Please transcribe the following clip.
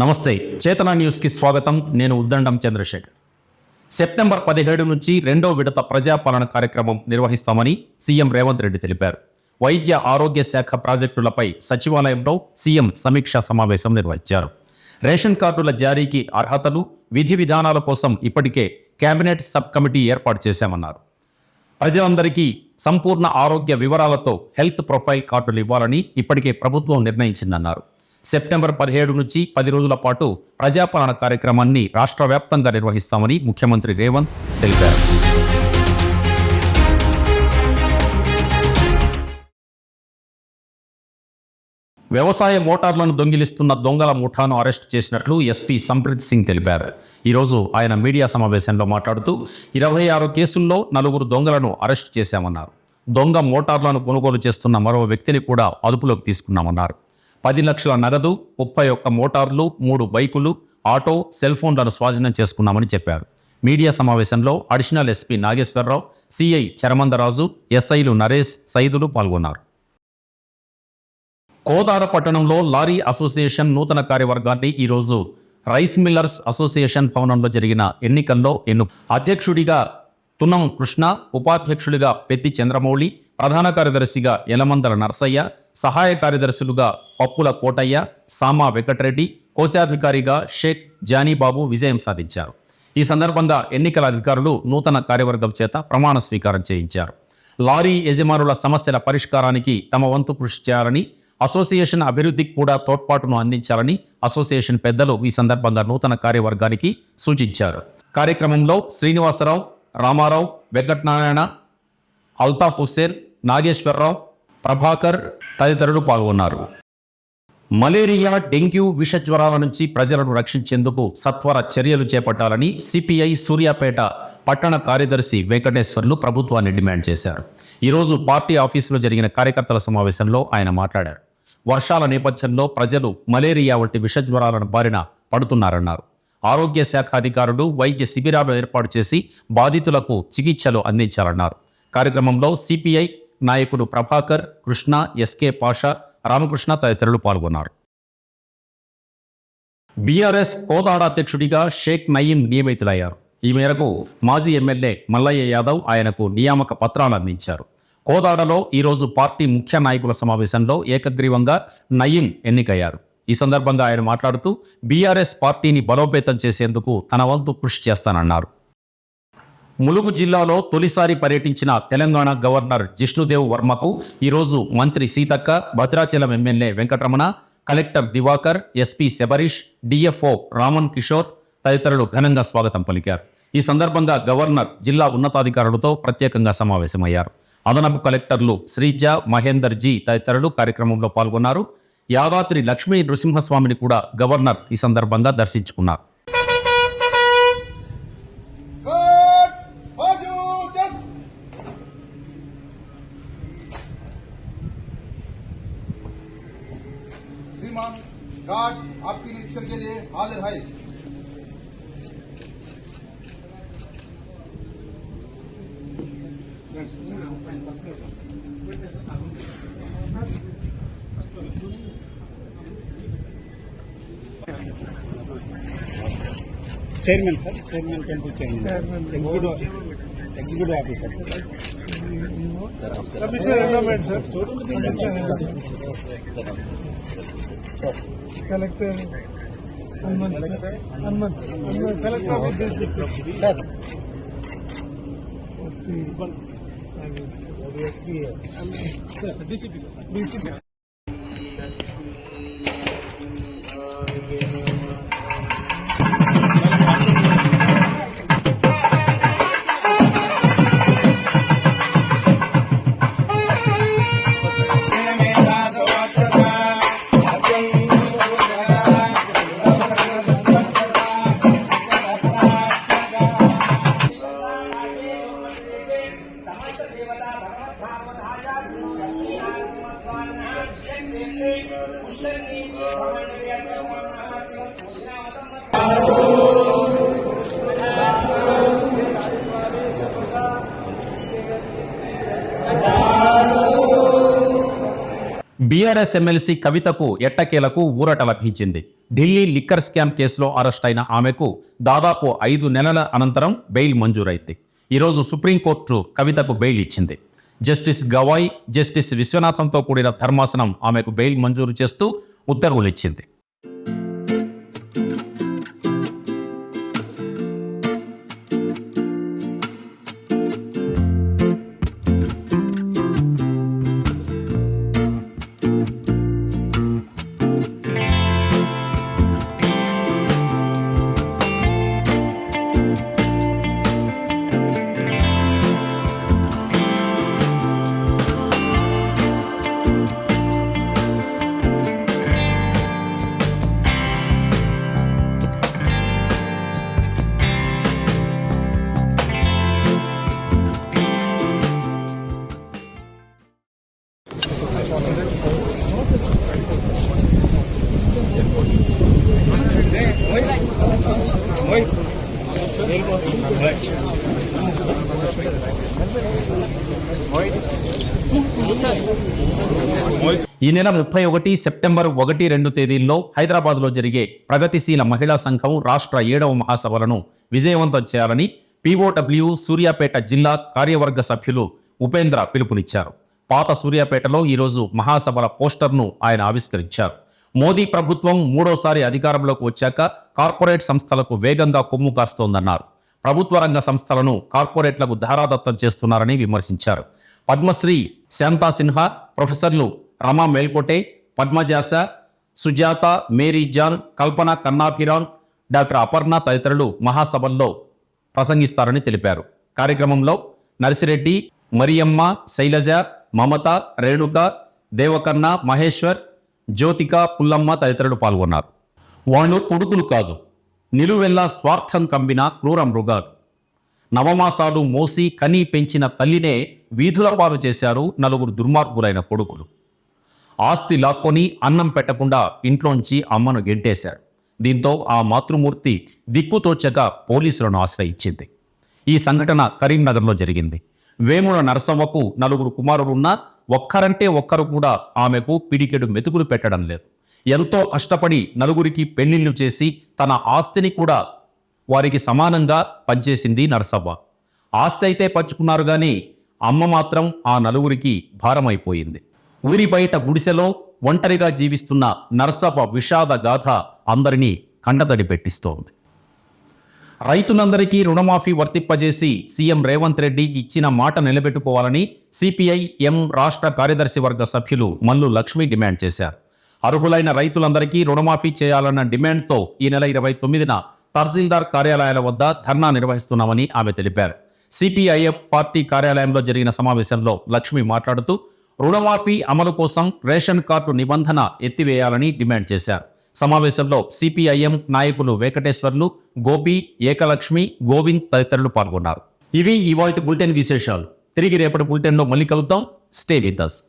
నమస్తే చేతన న్యూస్కి స్వాగతం. నేను ఉద్దండం చంద్రశేఖర్. సెప్టెంబర్ పదిహేడు నుంచి రెండో విడత ప్రజాపాలన కార్యక్రమం నిర్వహిస్తామని సీఎం రేవంత్ రెడ్డి తెలిపారు. వైద్య ఆరోగ్య శాఖ ప్రాజెక్టులపై సచివాలయంలో సీఎం సమీక్షా సమావేశం నిర్వహించారు. రేషన్ కార్డుల జారీకి అర్హతలు విధి విధానాల కోసం ఇప్పటికే కేబినెట్ సబ్ కమిటీ ఏర్పాటు చేశామన్నారు. ప్రజలందరికీ సంపూర్ణ ఆరోగ్య వివరాలతో హెల్త్ ప్రొఫైల్ కార్డులు ఇవ్వాలని ఇప్పటికే ప్రభుత్వం నిర్ణయించిందన్నారు. సెప్టెంబర్ పదిహేడు నుంచి పది రోజుల పాటు ప్రజాపాలన కార్యక్రమాన్ని రాష్ట్ర వ్యాప్తంగా నిర్వహిస్తామని ముఖ్యమంత్రి రేవంత్ తెలిపారు. వ్యవసాయ మోటార్లను దొంగిలిస్తున్న దొంగల ముఠాను అరెస్ట్ చేసినట్లు ఎస్పీ సంప్రీత్ సింగ్ తెలిపారు. ఈరోజు ఆయన మీడియా సమావేశంలో మాట్లాడుతూ ఇరవై ఆరు కేసుల్లో నలుగురు దొంగలను అరెస్ట్ చేశామన్నారు. దొంగ మోటార్లను కొనుగోలు చేస్తున్న మరో వ్యక్తిని కూడా అదుపులోకి తీసుకున్నామన్నారు. పది లక్షల నగదు ముప్పై ఒక్క మోటార్లు మూడు బైకులు ఆటో సెల్ ఫోన్లను స్వాధీనం చేసుకున్నామని చెప్పారు. మీడియా సమావేశంలో అడిషనల్ ఎస్పీ నాగేశ్వరరావు సిఐ చరమందరాజు ఎస్ఐలు నరేష్ సైదులు పాల్గొన్నారు. కోదార పట్టణంలో లారీ అసోసియేషన్ నూతన కార్యవర్గాన్ని ఈరోజు రైస్ మిల్లర్స్ అసోసియేషన్ భవనంలో జరిగిన ఎన్నికల్లో ఎన్ను అధ్యక్షుడిగా తునం కృష్ణ ఉపాధ్యక్షుడిగా పెద్ది చంద్రమౌళి ప్రధాన కార్యదర్శిగా యలమందల నర్సయ్య సహాయ కార్యదర్శులుగా పప్పుల కోటయ్య సామా వెంకటరెడ్డి కోశాధికారిగా షేక్ జానీబాబు విజయం సాధించారు. ఈ సందర్భంగా ఎన్నికల అధికారులు నూతన కార్యవర్గం చేత ప్రమాణ స్వీకారం చేయించారు. లారీ యజమానుల సమస్యల పరిష్కారానికి తమ వంతు కృషి చేయాలని అసోసియేషన్ అభివృద్ధికి కూడా తోడ్పాటును అందించాలని అసోసియేషన్ పెద్దలు ఈ సందర్భంగా నూతన కార్యవర్గానికి సూచించారు. కార్యక్రమంలో శ్రీనివాసరావు రామారావు వెంకటనారాయణ అల్తాఫ్ హుస్సేన్ నాగేశ్వరరావు ప్రభాకర్ తదితరులు పాల్గొన్నారు. మలేరియా డెంగ్యూ విష జ్వరాల నుంచి ప్రజలను రక్షించేందుకు సత్వర చర్యలు చేపట్టాలని సిపిఐ సూర్యాపేట పట్టణ కార్యదర్శి వెంకటేశ్వర్లు ప్రభుత్వాన్ని డిమాండ్ చేశారు. ఈరోజు పార్టీ ఆఫీసులో జరిగిన కార్యకర్తల సమావేశంలో ఆయన మాట్లాడారు. వర్షాల నేపథ్యంలో ప్రజలు మలేరియా వంటి విష జ్వరాలను బారిన పడుతున్నారన్నారు. ఆరోగ్య శాఖ అధికారులు వైద్య శిబిరాలు ఏర్పాటు చేసి బాధితులకు చికిత్సలు అందించాలన్నారు. కార్యక్రమంలో సిపిఐ నాయకుడు ప్రభాకర్ కృష్ణ ఎస్కే పాషా రామకృష్ణ తదితరులు పాల్గొన్నారు. బీఆర్ఎస్ కోదాడ అధ్యక్షుడిగా షేక్ నయీం నియమితులయ్యారు. ఈ మేరకు మాజీ ఎమ్మెల్యే మల్లయ్య యాదవ్ ఆయనకు నియామక పత్రాలు అందించారు. కోదాడలో ఈరోజు పార్టీ ముఖ్య నాయకుల సమావేశంలో ఏకగ్రీవంగా నయీం ఎన్నికయ్యారు. ఈ సందర్భంగా ఆయన మాట్లాడుతూ బీఆర్ఎస్ పార్టీని బలోపేతం చేసేందుకు తన వంతు కృషి చేస్తానన్నారు. ములుగు జిల్లాలో తొలిసారి పర్యటించిన తెలంగాణ గవర్నర్ జిష్ణుదేవ్ వర్మకు ఈరోజు మంత్రి Seethakka Bhadrachalam MLA Venkataramana collector Diwakar SP Shabarish DFO Raman Kishore తదితరులు ఘనంగా స్వాగతం పలికారు. ఈ సందర్భంగా గవర్నర్ జిల్లా ఉన్నతాధికారులతో ప్రత్యేకంగా సమావేశమయ్యారు. అదనపు కలెక్టర్లు శ్రీజ మహేందర్ జీ తదితరులు కార్యక్రమంలో పాల్గొన్నారు. యాదాద్రి లక్ష్మీ నృసింహస్వామిని కూడా గవర్నర్ ఈ సందర్భంగా దర్శించుకున్నారు. chairman sir chairman temple chairman executive executive officer commissioner endowment sir collector Hanumanth Hanumanth Hanumanth collector office district sir 200 200 BRS MLC కవితకు ఎట్టకేలకు ఊరట లభించింది. ఢిల్లీ లిక్కర్ స్కామ్ కేసులో అరెస్ట్ అయిన ఆమెకు దాదాపు ఐదు నెలల అనంతరం బెయిల్ మంజూరైంది. ఈరోజు సుప్రీంకోర్టు కవితకు బెయిల్ ఇచ్చింది. జస్టిస్ గవాయ్ జస్టిస్ విశ్వనాథంతో కూడిన ధర్మాసనం ఆమెకు బెయిల్ మంజూరు చేస్తూ ఉత్తర్వులు ఇచ్చింది ఈ నెల ముప్పై ఒకటి సెప్టెంబర్ ఒకటి రెండు తేదీల్లో హైదరాబాద్లో జరిగే ప్రగతిశీల మహిళా సంఘం రాష్ట్ర ఏడవ మహాసభలను విజయవంతం చేయాలని పీఓడబ్ల్యూ సూర్యాపేట జిల్లా కార్యవర్గ సభ్యులు ఉపేంద్ర పిలుపునిచ్చారు. పాత సూర్యాపేటలో ఈరోజు మహాసభల పోస్టర్ను ఆయన ఆవిష్కరించారు. మోదీ ప్రభుత్వం మూడోసారి అధికారంలోకి వచ్చాక కార్పొరేట్ సంస్థలకు వేగంగా కొమ్ము కాస్తోందన్నారు. ప్రభుత్వ రంగ సంస్థలను కార్పొరేట్లకు ధారాదత్తం చేస్తున్నారని విమర్శించారు. పద్మశ్రీ శాంతా సిన్హా ప్రొఫెసర్లు Rama Melkote పద్మజాస Sujatha Mary John Kalpana Kannabiran doctor Aparna తదితరులు మహాసభల్లో ప్రసంగిస్తారని తెలిపారు. కార్యక్రమంలో నర్సిరెడ్డి మరియమ్మ శైలజ మమత రేణుక దేవకన్న మహేశ్వర్ జ్యోతిక పుల్లమ్మ తదితరులు పాల్గొన్నారు. వాళ్ళు కొడుకులు కాదు నిలువెల్లా స్వార్థం కమ్మిన క్రూర మృగాలు. నవమాసాలు మోసి కని పెంచిన తల్లినే వీధుల పాలు చేశారు నలుగురు దుర్మార్గులైన కొడుకులు. ఆస్తి లాక్కొని అన్నం పెట్టకుండా ఇంట్లోంచి అమ్మను గెంటేశారు. దీంతో ఆ మాతృమూర్తి దిక్కుతోచక పోలీసులను ఆశ్రయించింది. ఈ సంఘటన కరీంనగర్లో జరిగింది. వేముల నరసమ్మకు నలుగురు కుమారులున్నా ఒక్కరంటే ఒక్కరు కూడా ఆమెకు పిడికెడు మెతుకులు పెట్టడం లేదు. ఎంతో కష్టపడి నలుగురికి పెళ్ళిళ్ళు చేసి తన ఆస్తిని కూడా వారికి సమానంగా పనిచేసింది నరసవ్వ. ఆస్తి అయితే పంచుకున్నారు కానీ అమ్మ మాత్రం ఆ నలుగురికి భారమైపోయింది. ఊరి బయట గుడిసెలో ఒంటరిగా జీవిస్తున్న నరసవ్వ విషాద గాథ అందరినీ కండదడి పెట్టిస్తోంది. రైతులందరికీ రుణమాఫీ వర్తింపజేసి సీఎం రేవంత్ రెడ్డి ఇచ్చిన మాట నిలబెట్టుకోవాలని సిపిఐ ఎం రాష్ట్ర కార్యదర్శి వర్గ సభ్యులు మల్లు లక్ష్మి డిమాండ్ చేశారు. అర్హులైన రైతులందరికీ రుణమాఫీ చేయాలన్న డిమాండ్తో ఈ నెల ఇరవై తొమ్మిదిన తహసీల్దార్ కార్యాలయాల వద్ద ధర్నా నిర్వహిస్తున్నామని ఆమె తెలిపారు. సిపిఐఎం పార్టీ కార్యాలయంలో జరిగిన సమావేశంలో లక్ష్మి మాట్లాడుతూ రుణమాఫీ అమలు కోసం రేషన్ కార్డు నిబంధన ఎత్తివేయాలని డిమాండ్ చేశారు. సమావేశంలో సిపిఐఎం నాయకులు వెంకటేశ్వర్లు గోపి ఏకలక్ష్మి గోవింద్ తదితరులు పాల్గొన్నారు. ఇవి ఇవాళ బులెటిన్ విశేషాలు. తిరిగి రేపటి బులెటిన్లో మళ్ళీ కలుద్దాం. Stay with us